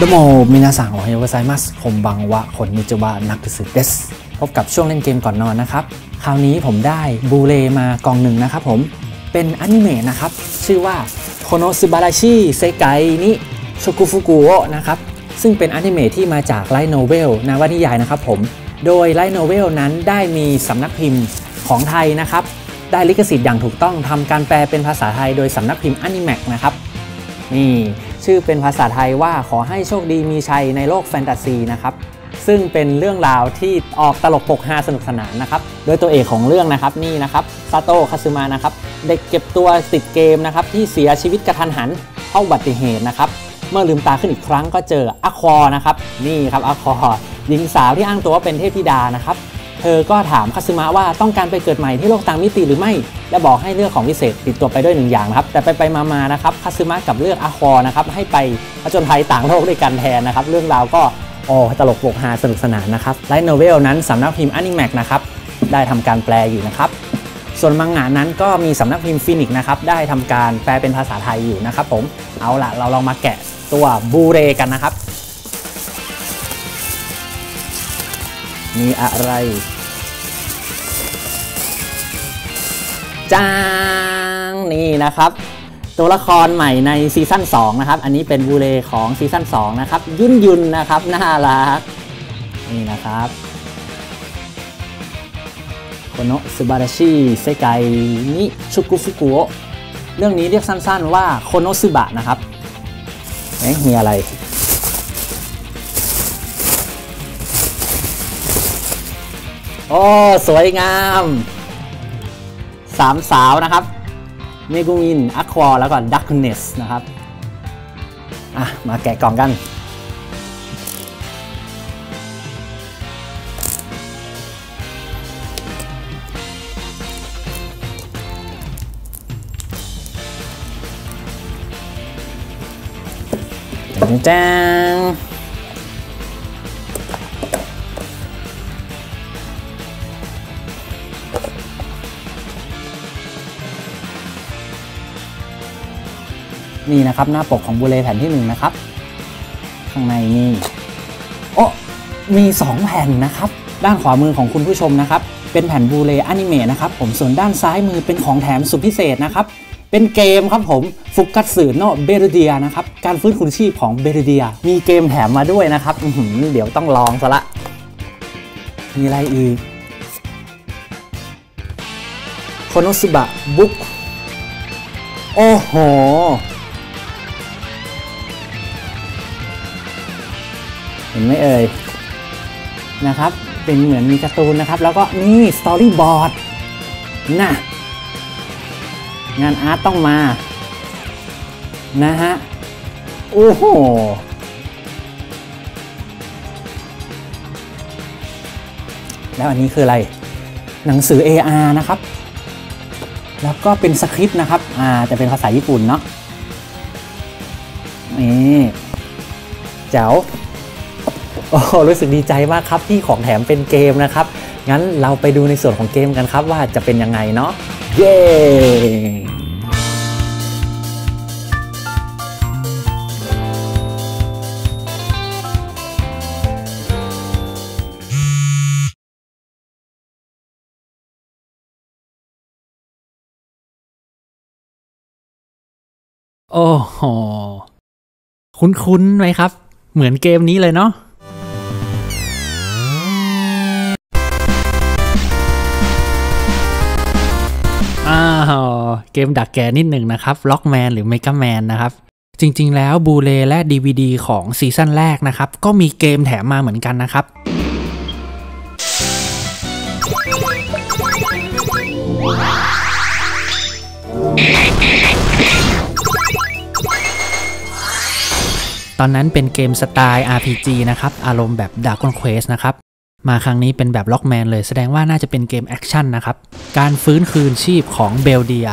โดโมมินาสังโอฮายโอไซมัสคมบังวะคนนิจวะนักสึเดสพบกับช่วงเล่นเกมก่อนนอนนะครับ คราวนี้ผมได้บูเลมากองหนึ่งนะครับผม เป็นอนิเมะนะครับ ชื่อว่าโคโนซึบาราชิเซไกนิโชกุฟุกุโอนะครับ ซึ่งเป็นอนิเมะที่มาจากไลท์โนเวลนวนิยายนะครับผม โดยไลท์โนเวลนั้นได้มีสำนักพิมพ์ของไทยนะครับ ได้ลิขสิทธิ์อย่างถูกต้องทำการแปลเป็นภาษาไทยโดยสำนักพิมพ์อนิแมกนะครับ นี่ ชื่อเป็นภาษาไทยว่าขอให้โชคดีมีชัยในโลกแฟนตาซีนะครับซึ่งเป็นเรื่องราวที่ออกตลกปกฮาสนุกสนานนะครับ โดยตัวเอกของเรื่องนะครับนี่นะครับซาโตะคาซึมะนะครับ เด็กเก็บตัวติดเกมนะครับที่เสียชีวิตกระทันหันเพราะอุบัติเหตุนะครับ เมื่อลืมตาขึ้นอีกครั้งก็เจออะคอนะครับ นี่ครับอะคอหญิงสาวที่อ้างตัวว่าเป็นเทพธิดานะครับ เธอก็ถามคาซึมะว่าต้องการไปเกิดใหม่ที่โลกต่างมิติหรือไม่ และบอกให้เลือกของพิเศษติดตัวไปด้วยหนึ่งอย่างนะครับ แต่ไปไปมาๆนะครับคาซึมะกับเลือกอาคอนะครับให้ไปผจญภัยต่างโลกด้วยกันแทนนะครับ เรื่องราวก็โอ้ตลกโปกฮาสนุกสนานนะครับไลท์โนเวลนั้นสำนักพิมพ์อนิแมกนะครับได้ทำการแปลอยู่นะครับส่วนมังงะนั้นก็มีสำนักพิมพ์ฟินิกนะครับได้ทำการแปลเป็นภาษาไทยอยู่นะครับผมเอาละเราลองมาแกะตัวบูเรกันนะครับ มีอะไร จางนี่นะครับ ตัวละครใหม่ในซีซั่น2นะครับ อันนี้เป็นบูเลของซีซั่น2นะครับ ยุ่นยุนนะครับ น่ารัก นี่นะครับโคโนะซึบาราชิเซไกนิชุกุฟุกุโอเรื่องนี้เรียกสั้นๆว่าโคโนซึบะนะครับเอ๊ะมีอะไร โอ้ สวยงามสามสาวนะครับเมกุมินอะควอแล้วก็ดักเนสนะครับ อะ มาแกะกล่องกัน จ้าง นี่นะครับหน้าปกของบูเลแผ่นที่1นนะครับข้างในนี่โอ้มี 2 แผ่นนะครับ ด้านขวามือของคุณผู้ชมนะครับ เป็นแผ่นบูเลอนิเมะนะครับผมส่วนด้านซ้ายมือเป็นของแถมสุดพิเศษนะครับ เป็นเกมครับผมฟุกกัตสึโนเบรเดียนะครับการฟื้นคืนชีพของเบรเดีย มีเกมแถมมาด้วยนะครับเดี๋ยวต้องลองซะละมีอะไรอีกโคโนสุบะบุ๊กโอ้โห ห็นไหมเอ่ยนะครับ เป็นเหมือนมีการ์ตูนนะครับ แล้วก็นี่สตอรี่บอร์ดนะงานอาร์ตต้องมา นะฮะ โอ้โหแล้วอันนี้คืออะไร หนังสือ AR นะครับ แล้วก็เป็นสคริปต์นะครับ อ่าแต่เป็นภาษาญี่ปุ่นเนาะ นี่แจ๋ว โอ้โหรู้สึกดีใจมากครับที่ของแถมเป็นเกมนะครับ งั้นเราไปดูในส่วนของเกมกันครับว่าจะเป็นยังไงเนาะเย้โอ้โห คุ้นๆไหมครับ เหมือนเกมนี้เลยเนาะ กมดักแกนิดหนึ่งนะครับล็อกแมนหรือ Mega Man นะครับ จริง ๆ แล้วบูเลและ DVD ของซีซั่นแรกนะครับ ก็มีเกมแถมมาเหมือนกันนะครับตอนนั้นเป็นเกมสไตล์ RPG นะครับ อารมณ์แบบ Dragon Quest นะครับ มาครั้งนี้เป็นแบบล็อกแมนเลย แสดงว่าน่าจะเป็นเกมแอคชั่นนะครับ การฟื้นคืนชีพของเบลเดีย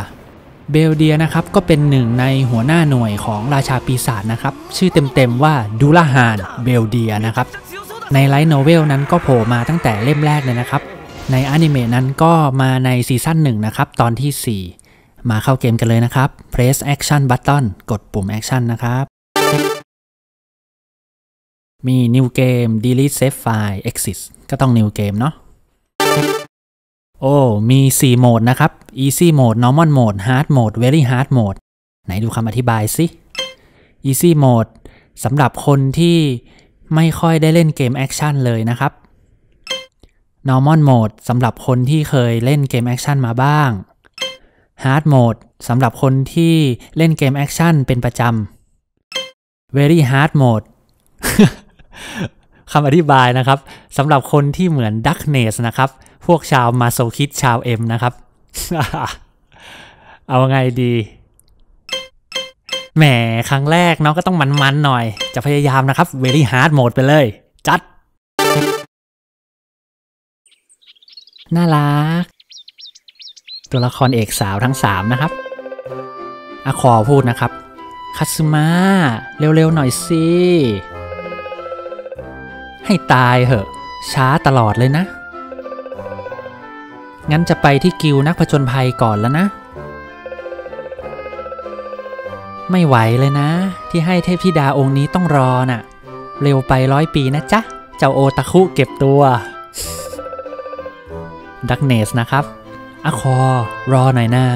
เบลเดียนะครับก็เป็นหนึ่งในหัวหน้าหน่วยของราชาปีศาจนะครับ ชื่อเต็มๆว่าดูลาฮานเบลเดียนะครับ ในไลท์โนเวลนั้นก็โผล่มาตั้งแต่เล่มแรกเลยนะครับ ในอนิเมะนั้นก็มาในซีซั่นหนึ่งนะครับ ตอนที่ 4 มาเข้าเกมกันเลยนะครับ press action button กดปุ่ม action นะครับ มี new game delete save file exit ก็ต้อง new game เนาะ โอ้ มี 4 โหมดนะครับ easy mode normal mode hard mode very hard mode ไหนดูคำอธิบายสิ easy mode สำหรับคนที่ไม่ค่อยได้เล่นเกมแอคชั่นเลยนะครับ normal mode สำหรับคนที่เคยเล่นเกมแอคชั่นมาบ้าง hard mode สำหรับคนที่เล่นเกมแอคชั่นเป็นประจำ very hard mode คำอธิบายนะครับสำหรับคนที่เหมือน Darkness นะครับ พวกชาวมาโซคิดชาวเอ็มนะครับ เอาไงดี แหมครั้งแรกเนาะก็ต้องมันๆหน่อย จะพยายามนะครับ very hard mode ไปเลย จัด น่ารัก ตัวละครเอกสาวทั้งสามนะครับอะคอพูดนะครับคัตสึมะเร็วๆหน่อยสิ ให้ตายเหอะ ช้าตลอดเลยนะ งั้นจะไปที่กิวนักผจญภัยก่อนแล้วนะ ไม่ไหวเลยนะ ที่ให้เทพธิดาองค์นี้ต้องรอน่ะ เร็วไปร้อยปีนะจ๊ะ เจ้าโอตะคุเก็บตัว ดักเนสนะครับ อะคอ รอหน่อยหน้า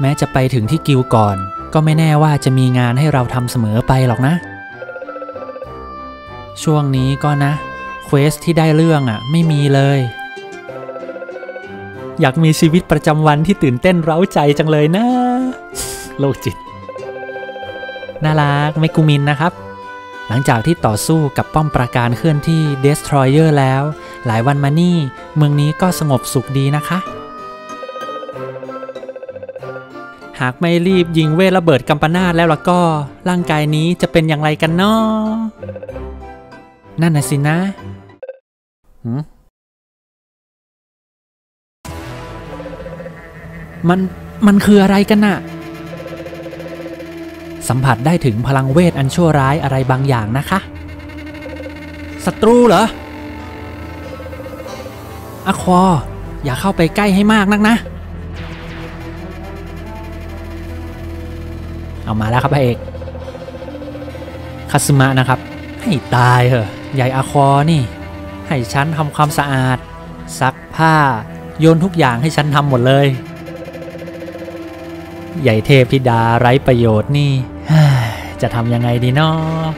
แม้จะไปถึงที่กิวก่อน ก็ไม่แน่ว่าจะมีงานให้เราทำเสมอไปหรอกนะ ช่วงนี้ก็นะเควสที่ได้เรื่องอะ ไม่มีเลย อยากมีชีวิตประจำวันที่ตื่นเต้นเร้าใจจังเลยนะ โลกจิต น่ารักไม่กุมินนะครับ หลังจากที่ต่อสู้กับป้อมปราการเคลื่อนที่ Destroyer แล้ว หลายวันมานี่ เมืองนี้ก็สงบสุขดีนะคะ หากไม่รีบยิงเวทระเบิดกัมปนาตแล้วล่ะก็ ร่างกายนี้จะเป็นอย่างไรกันเนาะนั่นน่ะสินะหืม มันมันคืออะไรกันน่ะ สัมผัสได้ถึงพลังเวทอันชั่วร้ายอะไรบางอย่างนะคะศัตรูเหรออะควออย่าเข้าไปใกล้ให้มากนักนะ เอามาแล้วครับพระเอกคาสึมะนะครับ ให้ตายเหอะใหญ่อาคอนี่ ให้ฉันทำความสะอาด ซักผ้า โยนทุกอย่างให้ฉันทำหมดเลย ใหญ่เทพธิดาไร้ประโยชน์นี่ จะทำยังไงดีนาะ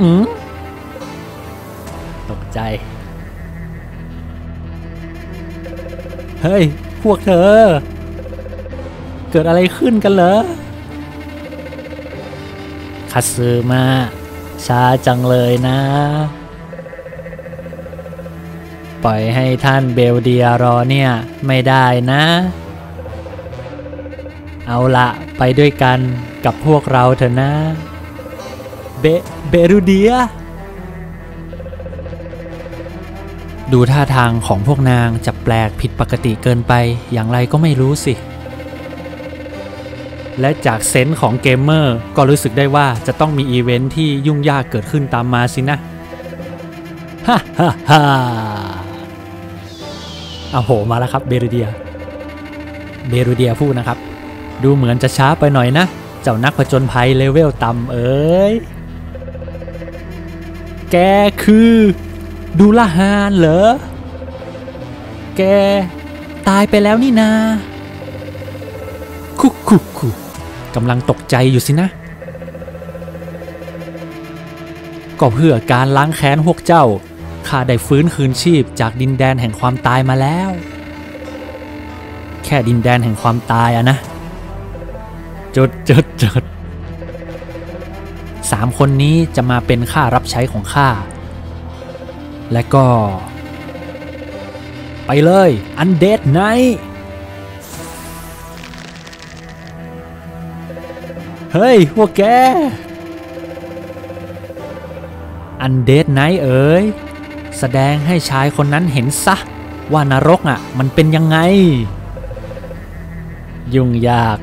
อืมตกใจ เฮ้ย พวกเธอ เกิดอะไรขึ้นกันเหรอคัตสึมาช้าจังเลยนะ ปล่อยให้ท่านเบลเดียรอเนี่ย ไม่ได้นะ เอาละไปด้วยกันกับพวกเราเถอะนะ เบเบรูเดีย ดูท่าทางของพวกนางจะแปลกผิดปกติเกินไปอย่างไรก็ไม่รู้สิ และจากเซนส์ของเกมเมอร์ก็รู้สึกได้ว่าจะต้องมีอีเวนท์ที่ยุ่งยากเกิดขึ้นตามมาสินะฮ่าฮ่าฮ่าเอาโหมาแล้วครับเบรูเดีย เบรูเดียพูดนะครับ ดูเหมือนจะช้าไปหน่อยนะ เจ้านักผจญภัยเลเวลต่ำเอ้ย แกคือดูละฮานเหรอ แกตายไปแล้วนี่นา คุกคุกคุกกำลังตกใจอยู่สินะ ก็เพื่อการล้างแค้นพวกเจ้าข้าได้ฟื้นคืนชีพจากดินแดนแห่งความตายมาแล้ว แค่ดินแดนแห่งความตายอะนะ จดจดจดสามคนนี้จะมาเป็นข้ารับใช้ของข้า และก็ ไปเลยอันเดดไนเฮ้ยพวกแก อันเดดไนเอ๋ย แสดงให้ชายคนนั้นเห็นซะ ว่านรกอะ มันเป็นยังไง ยุ่งยาก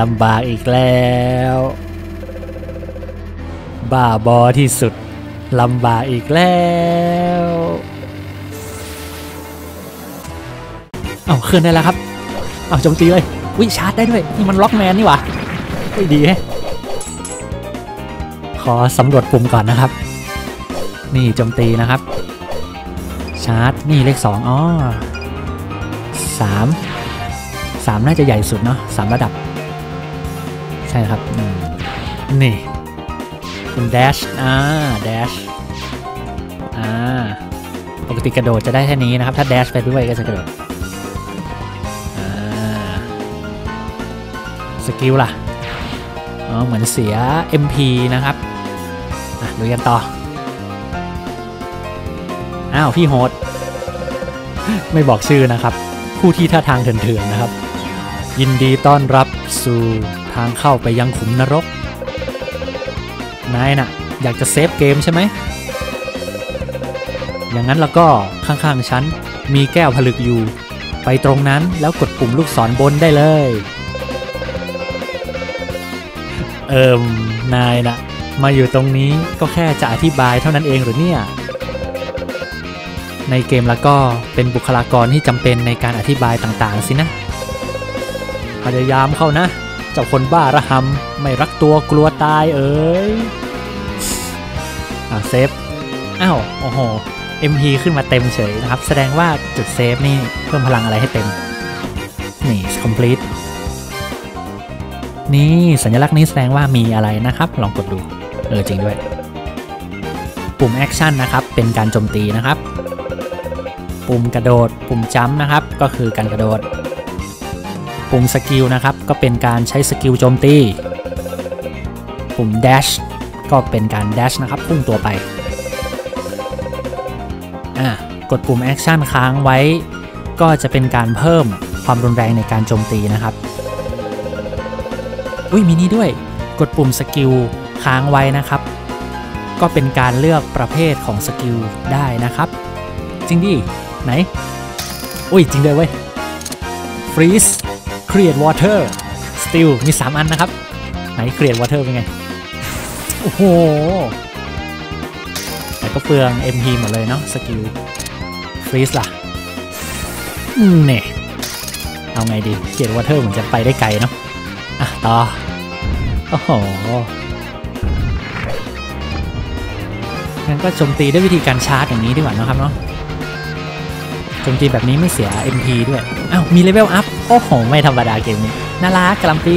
ลำบากอีกแล้ว บ้าบอที่สุด ลำบากอีกแล้ว เอาเคลื่อนได้แล้วครับ เอาโจมตีเลยวิชาร์จได้ด้วยนี่มันล็อกแมนนี่หว่าไม่ดีแฮะขอสำรวจปุ่มก่อนนะครับ นี่โจมตีนะครับ ชาร์จนี่เลขสองอ๋อสามสามน่าจะใหญ่สุดเนาะสามระดับ ช่ครับ นี่เป็นแดชอ่าแดชอ่าปกติกระโดดจะได้แค่นี้นะครับ ถ้าแดชไปด้วยก็จะกระโดดอ่าสกิลล่ะ อ๋อ เหมือนเสีย MP นะครับ อะ ดูกันต่อ อ้าว พี่โฮดไม่บอกชื่อนะครับ ผู้ที่ท่าทางเถื่อนๆนะครับ ยินดีต้อนรับสู่ทางเข้าไปยังขุมนรก นายน่ะ อยากจะเซฟเกมใช่ไหม อย่างนั้นแล้วก็ข้างๆฉันมีแก้วผลึกอยู่ ไปตรงนั้นแล้วกดปุ่มลูกศรบนได้เลย เอิมนายน่ะ มาอยู่ตรงนี้ก็แค่จะอธิบายเท่านั้นเองหรือเนี่ย ในเกมแล้วก็เป็นบุคลากรที่จำเป็นในการอธิบายต่างๆสินะ พยายามเข้านะ เจ้าคนบ้าระหำไม่รักตัวกลัวตายเอ้ยอะเซฟอ้าวโอ้โห MP ขึ้นมาเต็มเฉยนะครับ แสดงว่าจุดเซฟนี่เพิ่มพลังอะไรให้เต็ม นี่ complete นี่สัญลักษณ์นี้แสดงว่ามีอะไรนะครับ ลองกดดู เออจริงด้วย ปุ่มแอคชั่นนะครับ เป็นการโจมตีนะครับ ปุ่มกระโดด ปุ่มจัมป์นะครับ ก็คือการกระโดด ปุ่มสกิลนะครับ ก็เป็นการใช้สกิลโจมตี ปุ่ม dash ก็เป็นการ dash นะครับพุ่งตัวไป อะกดปุ่มแอคชั่นค้างไว้ ก็จะเป็นการเพิ่มความรุนแรงในการโจมตีนะครับ อุ้ยมีนี่ด้วย กดปุ่มสกิลค้างไว้นะครับ ก็เป็นการเลือกประเภทของสกิลได้นะครับ จริงดิ ไหน อุ้ยจริงด้วยเว้ย freeze create water still มี 3 อันนะครับ ไหน create water เป็นไง โอ้โห แต่ก็เปลือง MP หมดเลยเนาะสกิล freeze ล่ะ อืมเนี่ยเอาไงดี create water เหมือนจะไปได้ไกลเนาะอะ ต่อ โอ้โหงั้นก็โจมตีด้วยวิธีการชาร์จอย่างนี้ดีกว่านะครับเนาะโจมตีแบบนี้ไม่เสีย MP ด้วย อ้าว มีเลเวลอัพ โอ้โห ไม่ธรรมดาเกมนี้ น่ารักกลัมปี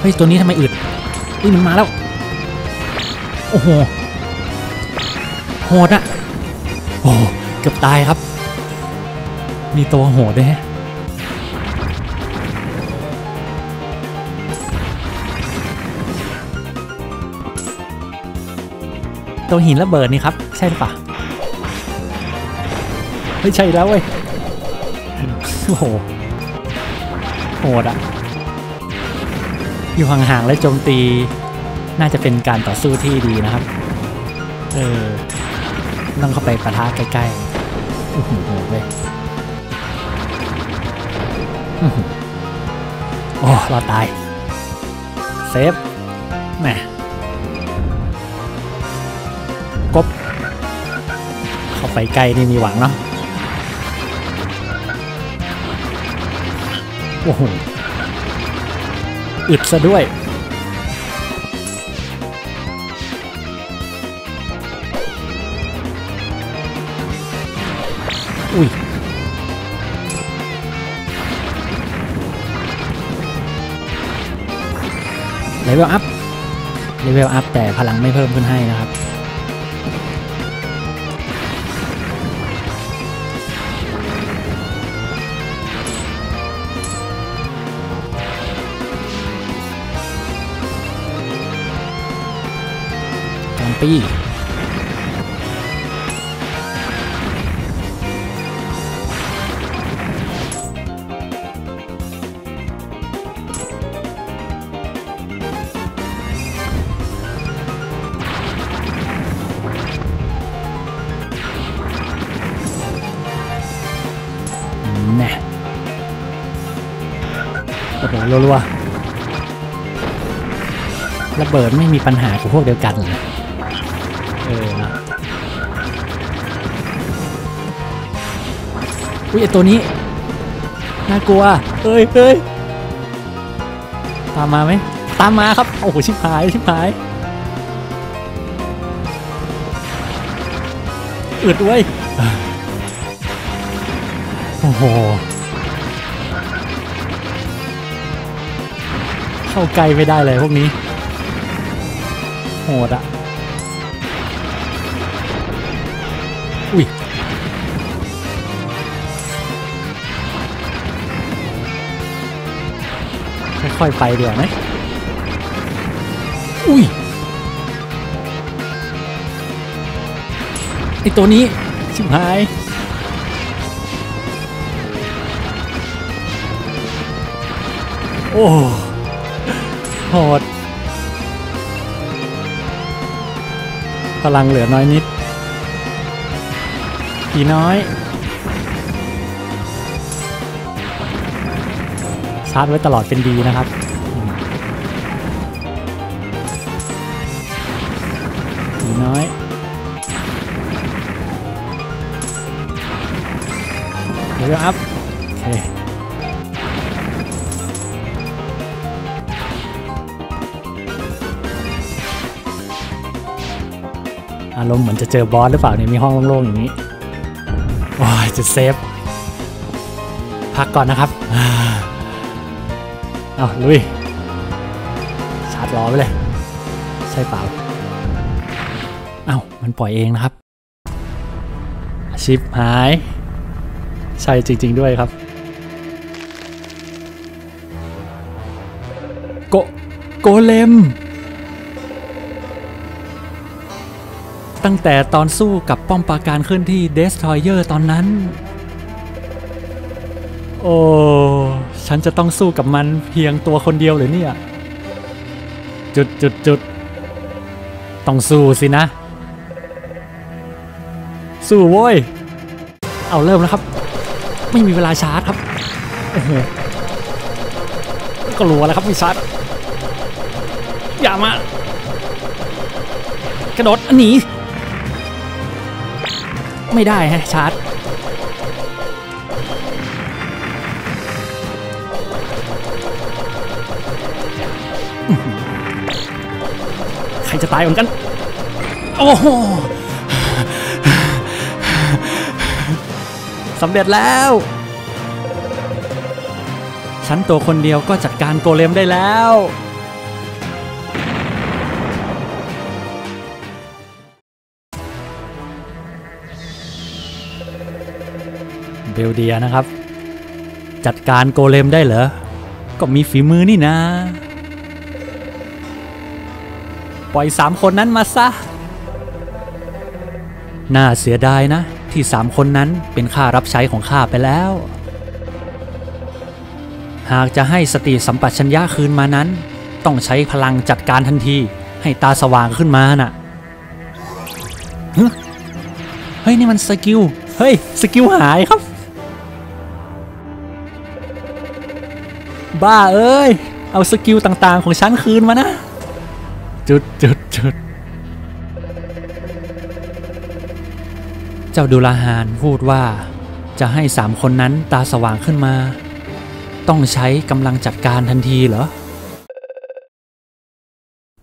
เฮ้ย ตัวนี้ทำไมอึดเฮ้ยมันมาแล้ว โอ้โห โหดอะโอ้เกือบตายครับ มีตัวโหดด้วยฮะตัวหินระเบิดนี่ครับ ใช่หรือเปล่าไม่ใช่แล้วเว้ยโอ้โหโหดอะอยู่ห่างๆและโจมตี น่าจะเป็นการต่อสู้ที่ดีนะครับ เออต้องเข้าไปปะทะใกล้ๆโอ้โหเว้ยโอ้เราตาย เซฟแหม ไปใกล้นี่มีหวังเนาะโอ้โหอึดซะด้วยอุ้ยเลเวลอัพเลเวลอัพแต่พลังไม่เพิ่มขึ้นให้นะครับ ปีแน่โอ้โหรัวๆระเบิดไม่มีปัญหากับพวกเดียวกันเลย ไอตัวนี้น่ากลัวเฮ้ยเฮ้ยตามมาไหมตามมาครับโอ้โหชิบหายชิบหายอึดเว้ยโอ้โหเข้าใกล้ไม่ได้เลยพวกนี้โหดอะ ค่อยๆไปเดี๋ยวาไหมอุ้ยไอตัวนี้ชิบหายโอ้โหดพลังเหลือน้อยนิดผีน้อยาร์จไว้ตลอดเป็นดีนะครับผีน้อยเดี๋ยวอัพโอเคอารมณ์เหมือนจะเจอบอสหรือเปล่าเนี่ยมีห้องโล่งๆอย่างนี้โอ้ยจะเซฟพักก่อนนะครับ เอาลุยชาร์จล้อไปเลย ใช่เปล่า เอา้ามันปล่อยเองนะครับชิปหาย ใช่จริง ๆ ด้วยครับโกโกเลม ตั้งแต่ตอนสู้กับป้อมปราการเคลื่อนที่เดสทรอยเยอร์ตอนนั้น โอ้ฉันจะต้องสู้กับมันเพียงตัวคนเดียวเลยเนี่ย จุดจุดจุดต้องสู้สินะ สู้โว้ย เอาเริ่มแล้วครับ ไม่มีเวลาชาร์จครับโอ้โหก็รัวแล้วครับไมีชาร์จอย่ามากระโดดหนีไม่ได้ฮะชาร์จ จะตายเหมือนกัน โอ้โหสำเร็จแล้ว ฉันตัวคนเดียวก็จัดการโกเลมได้แล้วเบลเดียนะครับ จัดการโกเลมได้เหรอ ก็มีฝีมือนี่นะ ปล่อยสามคนนั้นมาซะ น่าเสียดายนะ ที่สามคนนั้นเป็นข้ารับใช้ของข้าไปแล้ว หากจะให้สติสัมปชัญญะคืนมานั้น ต้องใช้พลังจัดการทันที ให้ตาสว่างขึ้นมาน่ะเฮ้ยเฮ้ย นี่มันสกิล เฮ้ย สกิลหายครับ บ้าเอ้ย เอาสกิลต่างๆของฉันคืนมานะ จุดจุดจุดเจ้าดูลาฮานพูดว่า จะให้สามคนนั้นตาสว่างขึ้นมา ต้องใช้กำลังจัดการทันทีเหรอ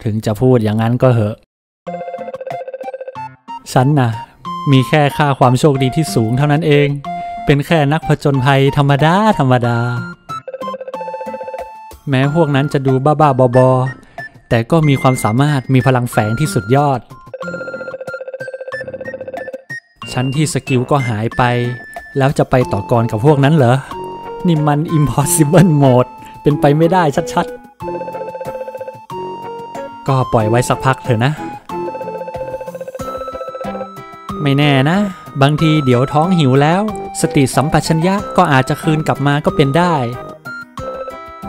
ถึงจะพูดอย่างนั้นก็เหอะ ฉันน่ะ มีแค่ค่าความโชคดีที่สูงเท่านั้นเอง เป็นแค่นักผจญภัยธรรมดาธรรมดาแม้พวกนั้นจะดูบ้าๆบอๆ แต่ก็มีความสามารถมีพลังแฝงที่สุดยอด ชั้นที่สกิลก็หายไป แล้วจะไปต่อกรกับพวกนั้นเหรอ นี่มัน impossible mode เป็นไปไม่ได้ชัดๆ ก็ปล่อยไว้สักพักเถอะนะ ไม่แน่นะ บางทีเดี๋ยวท้องหิวแล้ว สติสัมปชัญญะก็อาจจะคืนกลับมาก็เป็นได้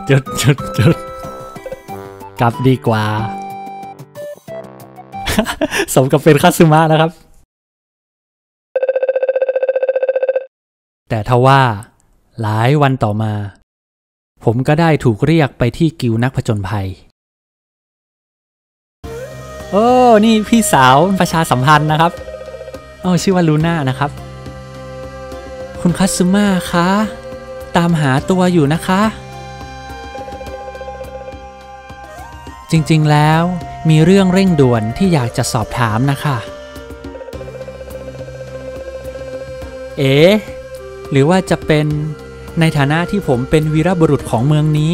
จุดจุดจุด กลับดีกว่า สมกับเป็นคาซึมะนะครับ แต่ทว่า หลายวันต่อมา ผมก็ได้ถูกเรียกไปที่กิวนักผจญภัย โอ้ นี่พี่สาวประชาสัมพันธ์นะครับโอ้ชื่อว่าลูน่านะครับ คุณคัตซึมะคะ ตามหาตัวอยู่นะคะ จริงๆ แล้วมีเรื่องเร่งด่วนที่อยากจะสอบถามนะคะ เอ๋หรือว่าจะเป็นในฐานะที่ผมเป็นวีรบุรุษของเมืองนี้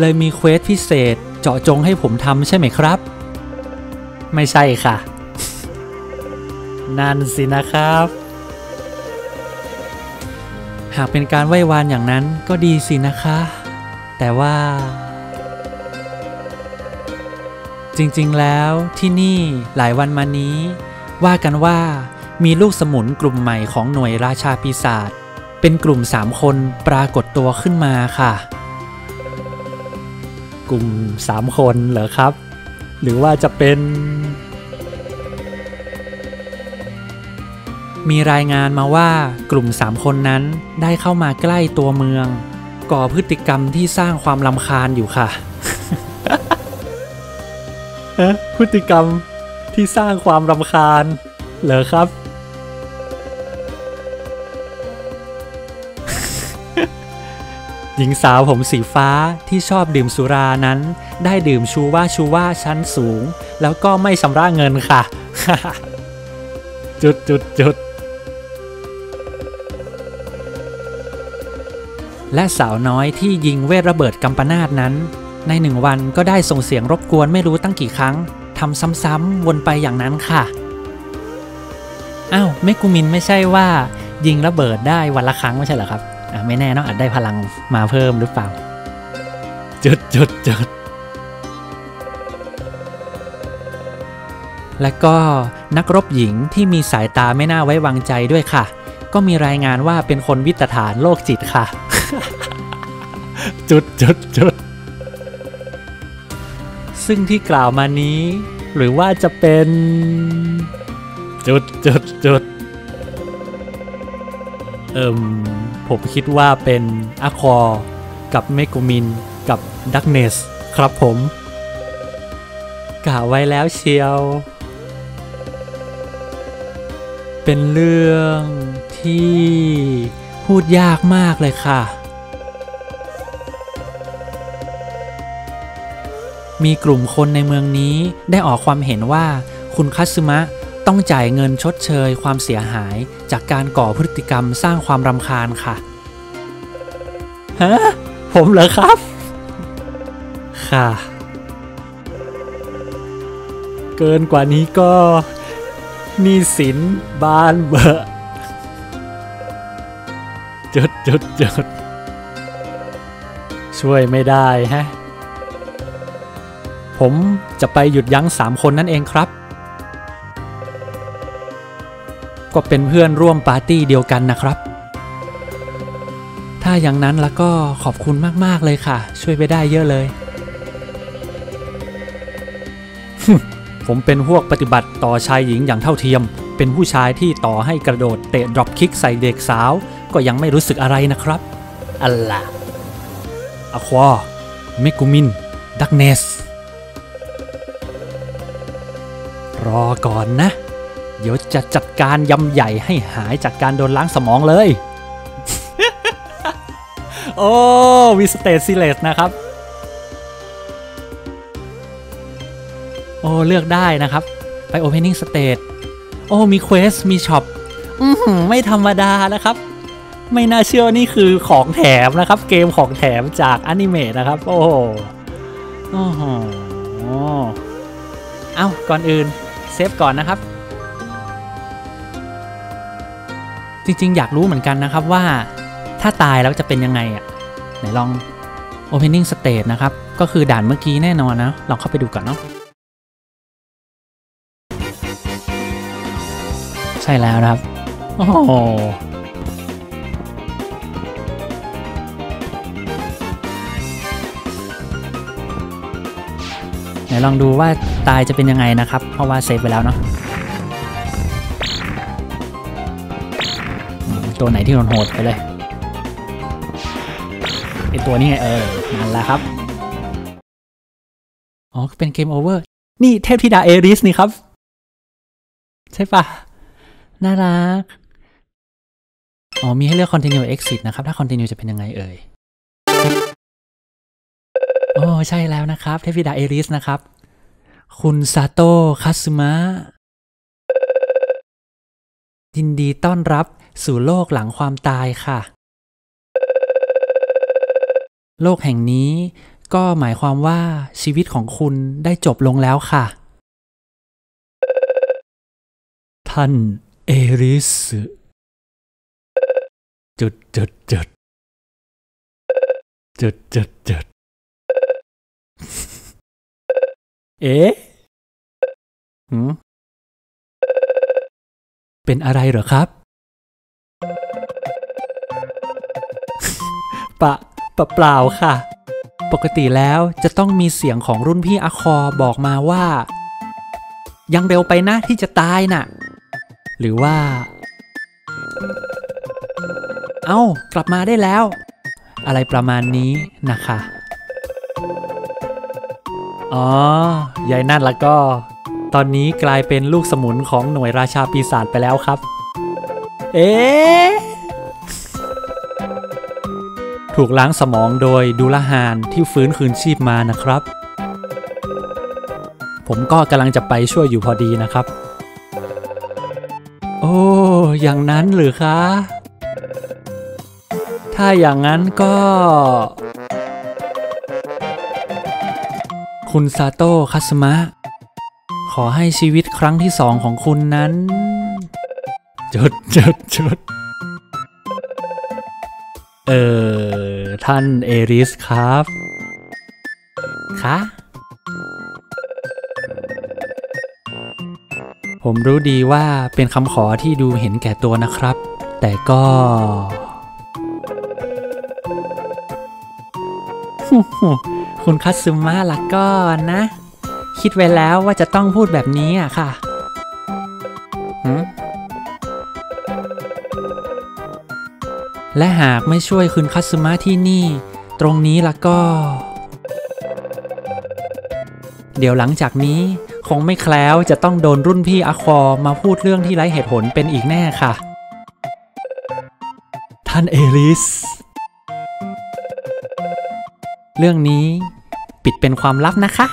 เลยมีเควสพิเศษเจาะจงให้ผมทำใช่ไหมครับ ไม่ใช่ค่ะ นั่นสินะครับ หากเป็นการไหว้วานอย่างนั้นก็ดีสินะคะ แต่ว่า จริงๆแล้วที่นี่หลายวันมานี้ ว่ากันว่ามีลูกสมุนกลุ่มใหม่ของหน่วยราชาปีศาจเป็นกลุ่มสามคนปรากฏตัวขึ้นมาค่ะ กลุ่มสามคนเหรอครับ หรือว่าจะเป็น มีรายงานมาว่ากลุ่มสามคนนั้นได้เข้ามาใกล้ตัวเมือง ก่อพฤติกรรมที่สร้างความลำคาญอยู่ค่ะเอ๊ะ พฤติกรรมที่สร้างความรำคาญ เหรอครับ หญิงสาวผมสีฟ้าที่ชอบดื่มสุรานั้น ได้ดื่มชูว่าชูว่าชั้นสูง แล้วก็ไม่ชำระเงินค่ะ จุดจุดจุดและสาวน้อยที่ยิงเวทระเบิดกัมปนาตนั้น ในหนึ่งวันก็ได้ส่งเสียงรบกวนไม่รู้ตั้งกี่ครั้งทำซ้ำๆวนไปอย่างนั้นค่ะอ้าวเมกุมินไม่ใช่ว่ายิงระเบิดได้วันละครั้งไม่ใช่เหรอครับอะไม่แน่เนอะอาจได้พลังมาเพิ่มหรือเปล่าจุดจุดจุดและก็นักรบหญิงที่มีสายตาไม่น่าไว้วางใจด้วยค่ะ ก็มีรายงานว่าเป็นคนวิตฐานโรคจิตค่ะ จุดจุดจุด ซึ่งที่กล่าวมานี้ หรือว่าจะเป็น จุดจุดจุดเอิมผมคิดว่าเป็นอะคอร์กับเมกุมินกับดักเนสครับผมกล่าวไว้แล้วเชียว เป็นเรื่องที่พูดยากมากเลยค่ะ มีกลุ่มคนในเมืองนี้ได้ออกความเห็นว่าคุณคัตสึมะต้องจ่ายเงินชดเชยความเสียหายจากการก่อพฤติกรรมสร้างความรำคาญค่ะฮะผมเหรอครับ ค่ะ เกินกว่านี้ก็นี่สินบานเบอะจุดจุดจุดช่วยไม่ได้ฮะ ผมจะไปหยุดยั้งสามคนนั่นเองครับ ก็เป็นเพื่อนร่วมปาร์ตี้เดียวกันนะครับ ถ้าอย่างนั้นแล้วก็ขอบคุณมาก ๆ เลยค่ะ ช่วยไปได้เยอะเลย ผมเป็นพวกปฏิบัติต่อชายหญิงอย่างเท่าเทียม เป็นผู้ชายที่ต่อให้กระโดดเตะดรอปคิกใส่เด็กสาว ก็ยังไม่รู้สึกอะไรนะครับอัลล่ะอควาเมกุมิน ดักเนส อก่อนนะ เดี๋ยวจะจัดการยำใหญ่ให้หายจากการโดนล้างสมองเลย โอ้วิสเตทซิเลสนะครับ โอ้เลือกได้นะครับ ไป Opening Stage โอ้มีเควส มีช็อปไม่ธรรมดานะครับ ไม่น่าเชื่อนี่คือของแถมนะครับ เกมของแถมจากอนิเมะนะครับ โอ้โหโอ้โหเอ้าก่อนอื่น เซฟก่อนนะครับ จริงๆ อยากรู้เหมือนกันนะครับว่าถ้าตายแล้วจะเป็นยังไงอะไหนลอง Opening Stage นะครับ ก็คือด่านเมื่อกี้แน่นอนนะ ลองเข้าไปดูก่อนเนาะใช่แล้วนะครับ โอ้ โหไหนลองดูว่าตายจะเป็นยังไงนะครับ เพราะว่าเซฟไปแล้วเนาะตัวไหนที่โหดไปเลยไอตัวนี้ไงเออนั่นแหละครับ อ๋อ เป็นเกมโอเวอร์ นี่เทพธิดาเอริสนี่ครับ ใช่ปะน่ารัก อ๋อ มีให้เลือก continue exit นะครับ ถ้า continue จะเป็นยังไงเอ่ยโอ้ ใช่แล้วนะครับ เทพธิดาเอริสนะครับ คุณซาโตะคาสึมะยินดีต้อนรับสู่โลกหลังความตายค่ะ โลกแห่งนี้ก็หมายความว่าชีวิตของคุณได้จบลงแล้วค่ะ ท่านเอริสจุดจุดจุดจุดจุดจุด เอ๊ะหืมเป็นอะไรเหรอครับ ปะปะเปล่าค่ะ ปกติแล้วจะต้องมีเสียงของรุ่นพี่อคอบอกมาว่า ยังเร็วไปนะที่จะตายน่ะ หรือว่า เอ้ากลับมาได้แล้ว อะไรประมาณนี้นะคะ อ๋อยายนั่นแล้วก็ ตอนนี้กลายเป็นลูกสมุนของหน่วยราชาปีศาจไปแล้วครับ เอ๊ะถูกล้างสมองโดยดูลาฮานที่ฟื้นคืนชีพมานะครับ ผมก็กำลังจะไปช่วยอยู่พอดีนะครับ โอ้ อย่างนั้นหรือคะ ถ้าอย่างนั้นก็ คุณซาโตะคาสมะ ขอให้ชีวิตครั้งที่สองของคุณนั้นจุดจุดจุดเออ ท่านเอริสครับ คะ ผมรู้ดีว่าเป็นคำขอที่ดูเห็นแก่ตัวนะครับ แต่ก็ คุณคัตสึมะละก็นะ คิดไว้แล้วว่าจะต้องพูดแบบนี้อะค่ะหืมและหากไม่ช่วยคุณคัตสึมะที่นี่ ตรงนี้ละก็ เดี๋ยวหลังจากนี้ คงไม่แคล้วจะต้องโดนรุ่นพี่อาควอมาพูดเรื่องที่ไร้เหตุผลเป็นอีกแน่ค่ะ ท่านเอลิส เรื่องนี้ปิดเป็นความลับนะคะ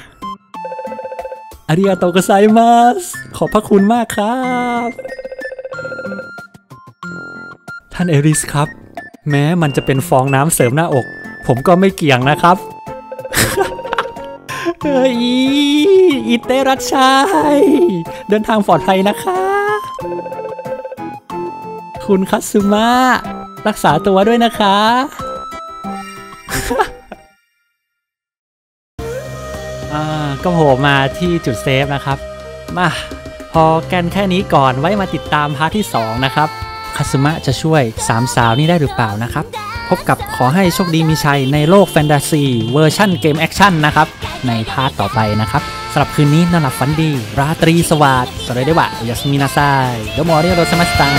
อาริยาโตกไซมัสขอบพระคุณมากครับ ท่านเอริสครับ แม้มันจะเป็นฟองน้ำเสริมหน้าอก ผมก็ไม่เกี่ยงนะครับเฮ้ยอิเตรัชชัย เดินทางปลอดภัยนะคะ คุณคัตสึมะรักษาตัวด้วยนะคะ ก็โผล่มาที่จุดเซฟนะครับ มาพอกันแค่นี้ก่อนไว้มาติดตามพาร์ทที่ 2 นะครับคาสึมะจะช่วยสามสาวนี่ได้หรือเปล่านะครับ พบกับขอให้โชคดีมีชัยในโลกแฟนตาซีเวอร์ชั่นเกมแอคชั่นนะครับ ในพาร์ทต่อไปนะครับสำหรับคืนนี้นอนหลับฝันดี ราตรีสวัสดิ์สวัสดีได้ว่ายัสมินาไซโดโมเรียโรสมาสตัง